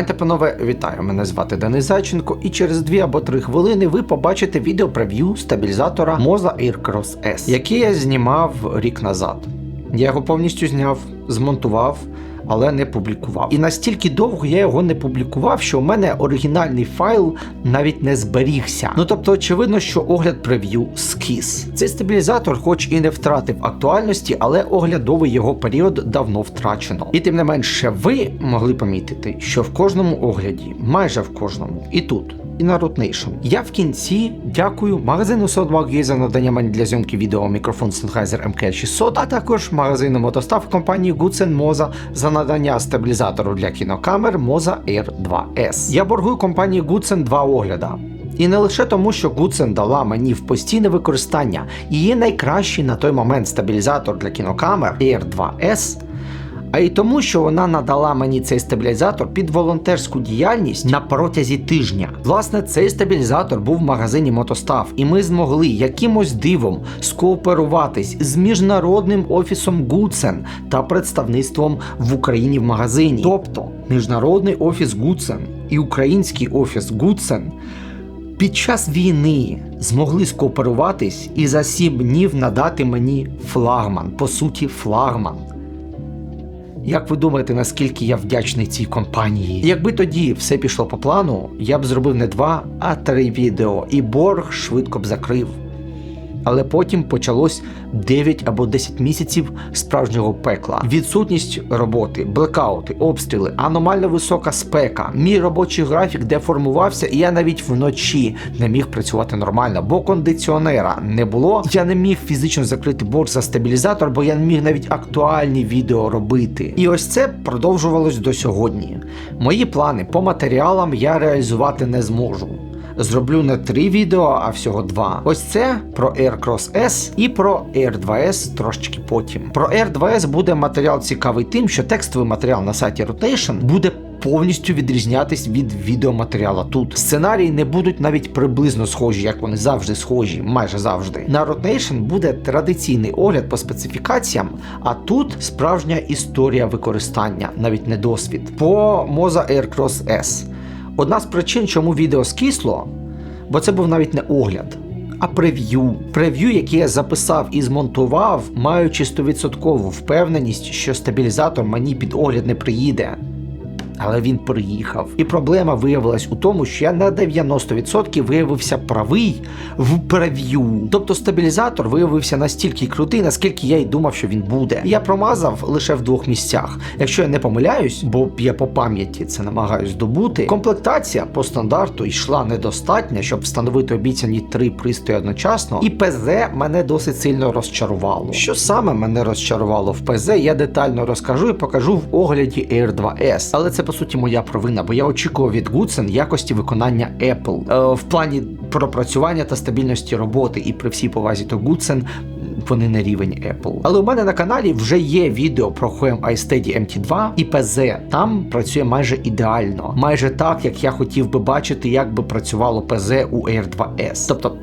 Пані панове, вітаю! Мене звати Денис Зайченко, і через 2 або 3 хвилини ви побачите відео прев'ю стабілізатора Moza Aircross S, який я знімав рік назад. Я його повністю зняв, змонтував, але не публікував. І настільки довго я його не публікував, що у мене оригінальний файл навіть не зберігся. Ну тобто, очевидно, що огляд прев'ю скіс. Цей стабілізатор, хоч і не втратив актуальності, але оглядовий його період давно втрачено. І тим не менше, ви могли помітити, що в кожному огляді, майже в кожному, і тут. І на Root Nation. Я в кінці дякую магазину Soundmark за надання мені для зйомки відео мікрофон Sennheiser MK600, а також магазину мотостав компанії Goodsen Moza за надання стабілізатору для кінокамер Moza Air 2S. Я боргую компанії Goodsen два огляда. І не лише тому, що Goodsen дала мені в постійне використання її найкращий на той момент стабілізатор для кінокамер Air 2S, а й тому, що вона надала мені цей стабілізатор під волонтерську діяльність на протязі тижня. Власне, цей стабілізатор був в магазині Мотостав, і ми змогли якимось дивом скооперуватись з міжнародним офісом Гудсен та представництвом в Україні в магазині. Тобто, міжнародний офіс Гудсен і український офіс Гудсен. Під час війни змогли скооперуватись і за сім днів надати мені флагман, по суті, флагман. Як ви думаєте, наскільки я вдячний цій компанії? Якби тоді все пішло по плану, я б зробив не два, а три відео, і борг швидко б закрив. Але потім почалось 9 або 10 місяців справжнього пекла. Відсутність роботи, блекаути, обстріли, аномально висока спека, мій робочий графік деформувався, і я навіть вночі не міг працювати нормально, бо кондиціонера не було. Я не міг фізично закрити борг за стабілізатор, бо я не міг навіть актуальні відео робити. І ось це продовжувалось до сьогодні. Мої плани по матеріалам я реалізувати не зможу зроблю не три відео, а всього два. Ось це про Aircross S і про Air 2S трошечки потім. Про Air 2S буде матеріал цікавий тим, що текстовий матеріал на сайті Rotation буде. Повністю відрізнятись від відеоматеріала тут. Сценарії не будуть навіть приблизно схожі, як вони завжди схожі, майже завжди. На Rotation буде традиційний огляд по специфікаціям, а тут справжня історія використання, навіть не досвід. По Moza Aircross S. Одна з причин, чому відео скисло, бо це був навіть не огляд, а прев'ю. Прев'ю, яке я записав і змонтував, маючи 100% впевненість, що стабілізатор мені під огляд не приїде. Але він приїхав. І проблема виявилась у тому, що я на 90% виявився правий в прев'ю. Тобто стабілізатор виявився настільки крутий, наскільки я й думав, що він буде. Я промазав лише в двох місцях. Якщо я не помиляюсь, бо я по пам'яті це намагаюсь добути. Комплектація по стандарту йшла недостатня, щоб встановити обіцяні три пристрої одночасно, і ПЗ мене досить сильно розчарувало. Що саме мене розчарувало в ПЗ, я детально розкажу і покажу в огляді Air 2S. Але це по суті моя провина, бо я очікував від Goodsen якості виконання Apple е, в плані пропрацювання та стабільності роботи, і при всій повазі то Goodsen вони на рівень Apple. Але у мене на каналі вже є відео про Huem iSteady MT2 і PZ. Там працює майже ідеально, майже так, як я хотів би бачити, як би працювало PZ у Air 2S. Тобто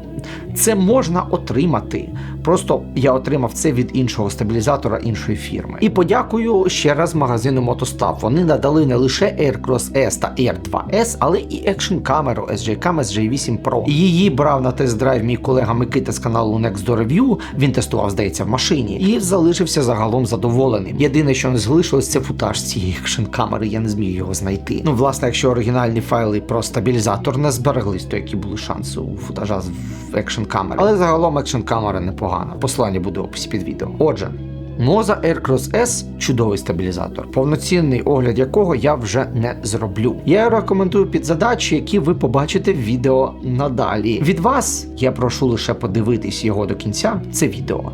це можна отримати. Просто я отримав це від іншого стабілізатора іншої фірми. І подякую ще раз магазину Мотостав. Вони надали не лише Aircross S та Air 2S, але і екшн камеру SJ-Cam SJ8 Pro. Її брав на тест-драйв мій колега Микита з каналу Next Door Review, Він тестував, здається, в машині, і залишився загалом задоволеним. Єдине, що не залишилось, це футаж цієї екшн камери. Я не зміг його знайти. Ну, власне, якщо оригінальні файли про стабілізатор не збереглись, то які були шанси у футажа в екшн камери. Але загалом екшн камера непогана. Посилання буде в описі під відео. Отже. Moza Aircross S чудовий стабілізатор, повноцінний огляд якого я вже не зроблю. Я рекомендую під задачі, які ви побачите в відео надалі. Від вас я прошу лише подивитись його до кінця, це відео,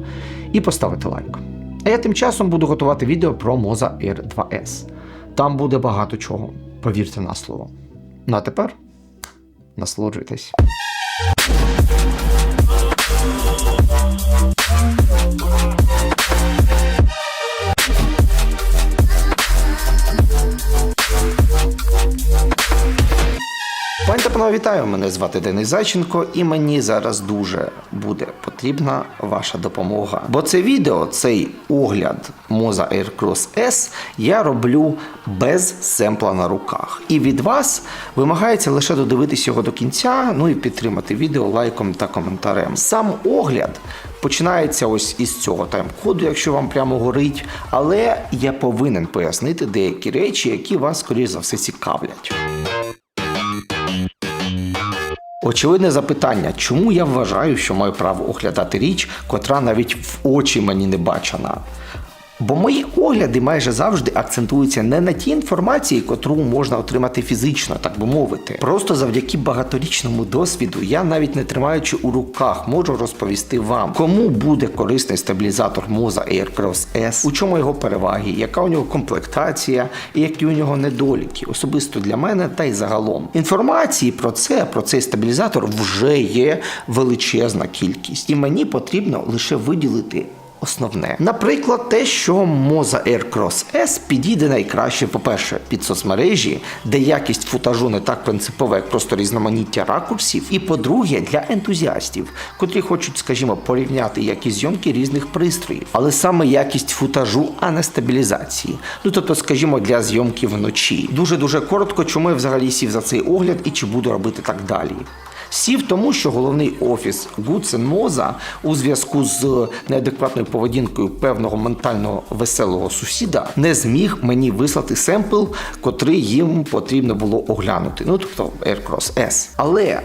і поставити лайк. А я тим часом буду готувати відео про Moza Air 2S. Там буде багато чого, повірте на слово. Ну а тепер насолоджуйтесь. Thank you. Пані та панове, вітаю! Мене звати Денис Зайченко, і мені зараз дуже буде потрібна ваша допомога. Бо це відео, цей огляд Moza Aircross S я роблю без семпла на руках. І від вас вимагається лише додивитись його до кінця, ну і підтримати відео лайком та коментарем. Сам огляд починається ось із цього тайм-коду, якщо вам прямо горить, але я повинен пояснити деякі речі, які вас, скоріш за все, цікавлять. Очевидне запитання, чому я вважаю, що маю право оглядати річ, котра навіть в очі мені не бачена. Бо мої огляди майже завжди акцентуються не на тій інформації, котру можна отримати фізично, так би мовити. Просто завдяки багаторічному досвіду я навіть не тримаючи у руках, можу розповісти вам, кому буде корисний стабілізатор Moza Aircross S, у чому його переваги, яка у нього комплектація і які у нього недоліки, особисто для мене та й загалом. Інформації про це, про цей стабілізатор вже є величезна кількість, і мені потрібно лише виділити основне. Наприклад, те, що Moza Aircross S підійде найкраще, по-перше, під соцмережі, де якість футажу не так принципова, як просто різноманіття ракурсів. І по-друге, для ентузіастів, котрі хочуть, скажімо, порівняти якість зйомки різних пристроїв, але саме якість футажу, а не стабілізації. Ну тобто, скажімо, для зйомки вночі. Дуже дуже коротко, чому я взагалі сів за цей огляд і чи буду робити так далі. Сів тому, що головний офіс Гуценмоза у зв'язку з неадекватною поведінкою певного ментально веселого сусіда не зміг мені вислати семпл, котрий їм потрібно було оглянути. Ну тобто Aircross S. Але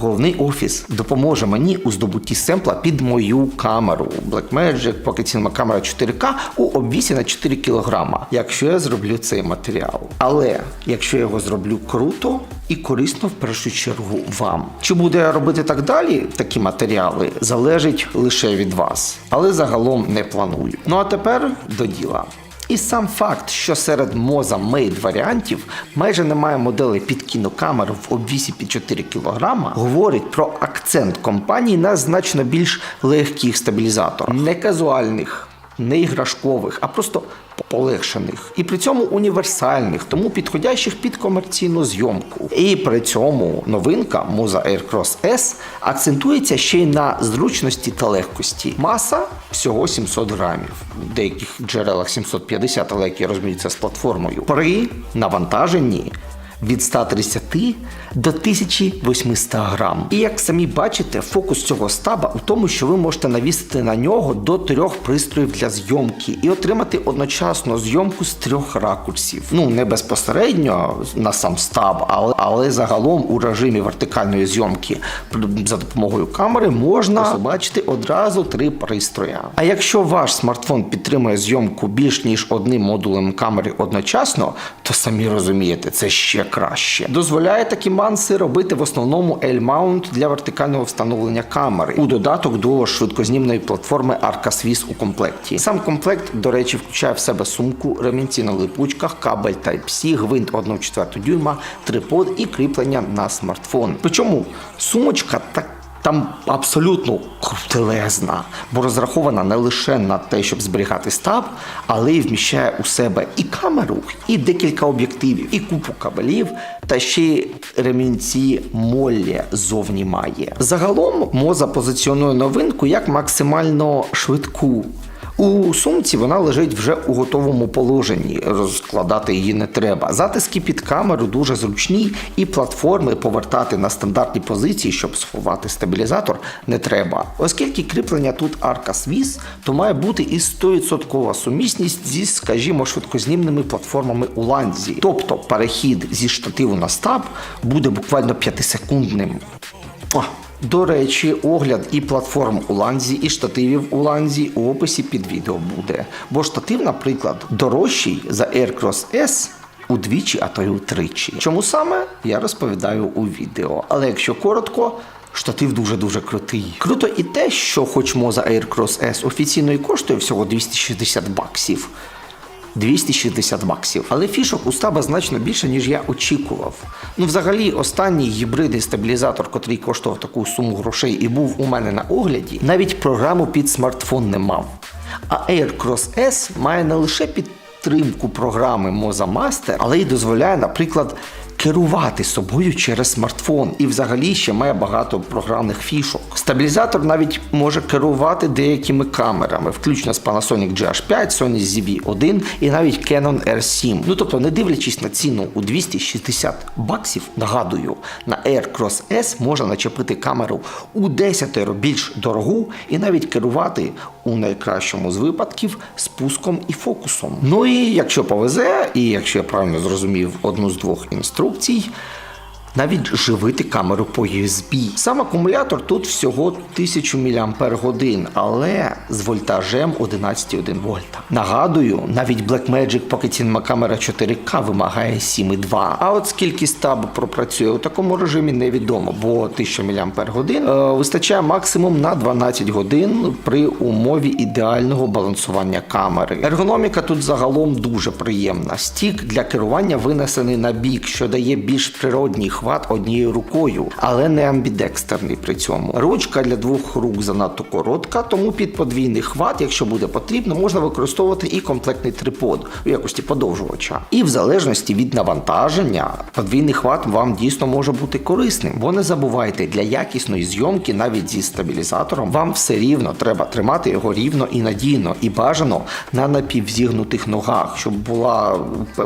Головний офіс допоможе мені у здобутті семпла під мою камеру Blackmagic Pocket камера 4K у обвісі на 4 кг, якщо я зроблю цей матеріал. Але якщо я його зроблю круто і корисно в першу чергу вам. Чи буде я робити так далі? Такі матеріали залежить лише від вас, але загалом не планую. Ну а тепер до діла. І сам факт, що серед моза Made варіантів майже немає моделей під кінокамеру в обвісі під 4 кг, говорить про акцент компанії на значно більш легких стабілізаторах, не казуальних, не іграшкових, а просто полегшених і при цьому універсальних, тому підходящих під комерційну зйомку. І при цьому новинка Moza Aircross S акцентується ще й на зручності та легкості. Маса всього 700 грамів, в деяких джерелах 750, але які розуміються з платформою. При навантаженні від 130 до 1800 грам. І як самі бачите, фокус цього стаба у тому, що ви можете навісити на нього до трьох пристроїв для зйомки і отримати одночасно зйомку з трьох ракурсів. Ну не безпосередньо на сам стаб, але, але загалом у режимі вертикальної зйомки за допомогою камери можна побачити одразу три пристроя. А якщо ваш смартфон підтримує зйомку більш ніж одним модулем камери одночасно, то самі розумієте, це ще краще. Дозволяє такі манси робити в основному L-mount для вертикального встановлення камери у додаток до швидкознімної платформи Arcasvis у комплекті. Сам комплект, до речі, включає в себе сумку, ремінці на липучках, кабель Type-C, гвинт 1,4 дюйма, трипод і кріплення на смартфон. Причому сумочка так. Там абсолютно крутелезна, бо розрахована не лише на те, щоб зберігати стаб, але й вміщає у себе і камеру, і декілька об'єктивів, і купу кабелів, та ще й ремінці Моллі зовні має. Загалом Моза позиціонує новинку як максимально швидку. У сумці вона лежить вже у готовому положенні, розкладати її не треба. Затиски під камеру дуже зручні, і платформи повертати на стандартні позиції, щоб сховати стабілізатор, не треба. Оскільки кріплення тут арка свіс, то має бути і 100% сумісність зі, скажімо, швидкознімними платформами у ланзі. Тобто перехід зі штативу на стаб буде буквально 5-секундним. До речі, огляд і платформ у ланзі, і штативів у ланзі у описі під відео буде. Бо штатив, наприклад, дорожчий за Aircross S удвічі, а то й утричі. Чому саме я розповідаю у відео. Але якщо коротко. Штатив дуже-дуже крутий. Круто і те, що хоч Moza Aircross S офіційно і коштує всього 260 баксів. 260 баксів. Але фішок у стаба значно більше, ніж я очікував. Ну, взагалі, останній гібридний стабілізатор, котрий коштував таку суму грошей і був у мене на огляді, навіть програму під смартфон не мав. А Aircross S має не лише підтримку програми Moza Master, але й дозволяє, наприклад, керувати собою через смартфон і взагалі ще має багато програмних фішок. Стабілізатор навіть може керувати деякими камерами, включно з Panasonic GH5, Sony ZV-1 і навіть Canon R7. Ну тобто, не дивлячись на ціну у 260 баксів, нагадую, на AirCross S можна начепити камеру у 10 більш дорогу і навіть керувати у найкращому з випадків спуском і фокусом. Ну і якщо повезе, і якщо я правильно зрозумів одну з двох інструкцій. Навіть живити камеру по USB. Сам акумулятор тут всього 1000 мАч, але з вольтажем 11,1 вольта. Нагадую, навіть Blackmagic Pocket камера 4K вимагає 7,2. А от скільки стаб пропрацює у такому режимі невідомо, бо 1000 мАч е, вистачає максимум на 12 годин при умові ідеального балансування камери. Ергономіка тут загалом дуже приємна. Стік для керування винесений на бік, що дає більш природній хват однією рукою, але не амбідекстерний при цьому. Ручка для двох рук занадто коротка, тому під подвійний хват, якщо буде потрібно, можна використовувати і комплектний трипод у якості подовжувача. І в залежності від навантаження, подвійний хват вам дійсно може бути корисним, бо не забувайте, для якісної зйомки навіть зі стабілізатором вам все рівно треба тримати його рівно і надійно, і бажано на напівзігнутих ногах, щоб була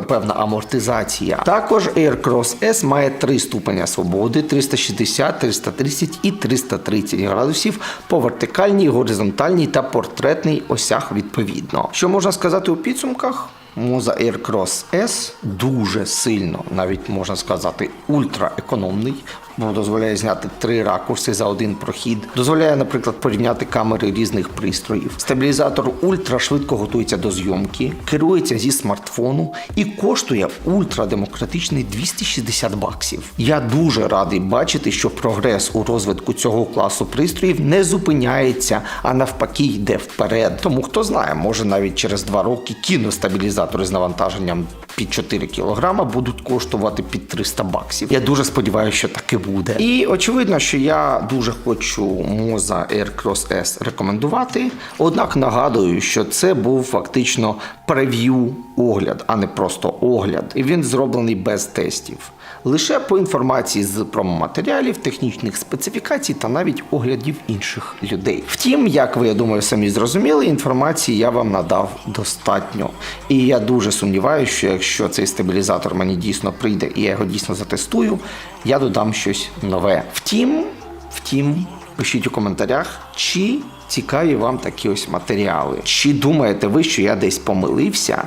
певна амортизація. Також Aircross S має три ступеня свободи: 360, 330 і 330 градусів по вертикальній, горизонтальній та портретній осях відповідно. Що можна сказати у підсумках? Моза Aircross S дуже сильно, навіть можна сказати, ультраекономний, бо дозволяє зняти три ракурси за один прохід. Дозволяє, наприклад, порівняти камери різних пристроїв. Стабілізатор ультра швидко готується до зйомки, керується зі смартфону і коштує ультрадемократичний 260 баксів. Я дуже радий бачити, що прогрес у розвитку цього класу пристроїв не зупиняється, а навпаки йде вперед. Тому хто знає, може навіть через два роки кіностабілізатори з навантаженням під 4 кілограма будуть коштувати під 300 баксів. Я дуже сподіваюся, що таки буде. І очевидно, що я дуже хочу Moza Aircross S рекомендувати. Однак нагадую, що це був фактично прев'ю огляд, а не просто огляд. І він зроблений без тестів. Лише по інформації з промоматеріалів, технічних специфікацій та навіть оглядів інших людей. Втім, як ви я думаю, самі зрозуміли, інформації я вам надав достатньо. І я дуже сумніваюся, що якщо цей стабілізатор мені дійсно прийде і я його дійсно затестую, я додам щось нове. Втім, втім, пишіть у коментарях, чи цікаві вам такі ось матеріали. Чи думаєте ви, що я десь помилився?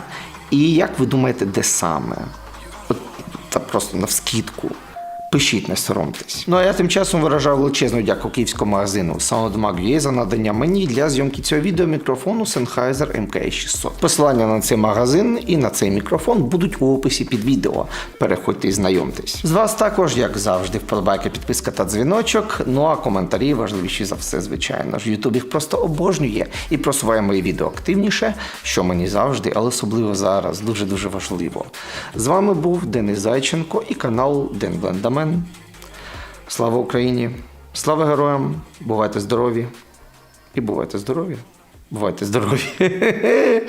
І як ви думаєте, де саме? Просто навскідку. Пишіть, не соромтесь. Ну а я тим часом виражаю величезну дяку київському магазину SoundMag.ua за надання мені для зйомки цього відео мікрофону Sennheiser MK600. Посилання на цей магазин і на цей мікрофон будуть у описі під відео. Переходьте і знайомтесь. З вас також, як завжди, вподобайка, підписка та дзвіночок. Ну а коментарі важливіші за все, звичайно ж. Ютуб їх просто обожнює і просуває мої відео активніше, що мені завжди, але особливо зараз, дуже дуже важливо. З вами був Денис Зайченко і канал Ден Блендамен. Слава Україні! Слава героям! Бувайте здорові! І бувайте здорові! Бувайте здорові!